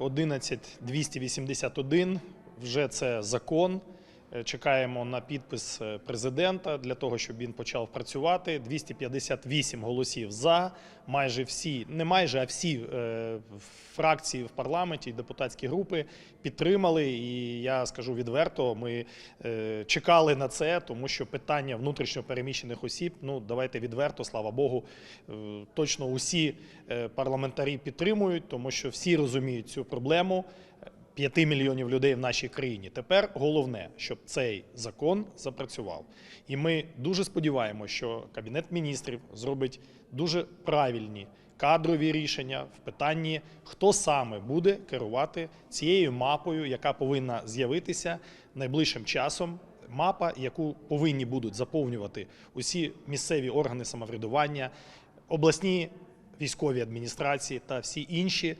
11281 вже це закон. Е, Чекаємо на підпис е, президента для того, щоб він почав працювати. 258 голосів за. Майже всі, не майже, а всі е, фракції в парламенті, і депутатські групи підтримали. І я скажу відверто, ми е, чекали на це, тому що питання внутрішньо переміщених осіб. Ну давайте відверто, слава Богу, е, точно усі е, парламентарі підтримують, тому що всі розуміють цю проблему. 5 мільйонів людей в нашій країні. Тепер головне, щоб цей закон запрацював. І ми дуже сподіваємося, що Кабінет міністрів зробить дуже правильні кадрові рішення в питанні, хто саме буде керувати цією мапою, яка повинна з'явитися найближчим часом. Мапа, яку повинні будуть заповнювати усі місцеві органи самоврядування, обласні військові адміністрації та всі інші.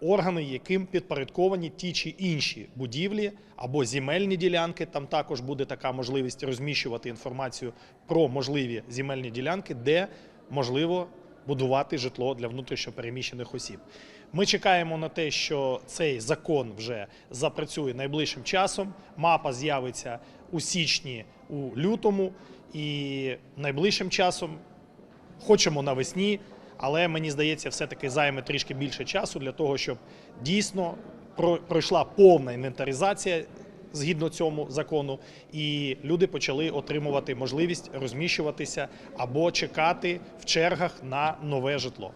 Органи, яким підпорядковані ті чи інші будівлі або земельні ділянки. Там також буде така можливість розміщувати інформацію про можливі земельні ділянки, де можливо будувати житло для внутрішньопереміщених осіб. Ми чекаємо на те, що цей закон вже запрацює найближчим часом. Мапа з'явиться у січні, у лютому, і найближчим часом хочемо навесні, але мені здається, все-таки займе трішки більше часу для того, щоб дійсно про- пройшла повна інвентаризація згідно цьому закону, і люди почали отримувати можливість розміщуватися або чекати в чергах на нове житло.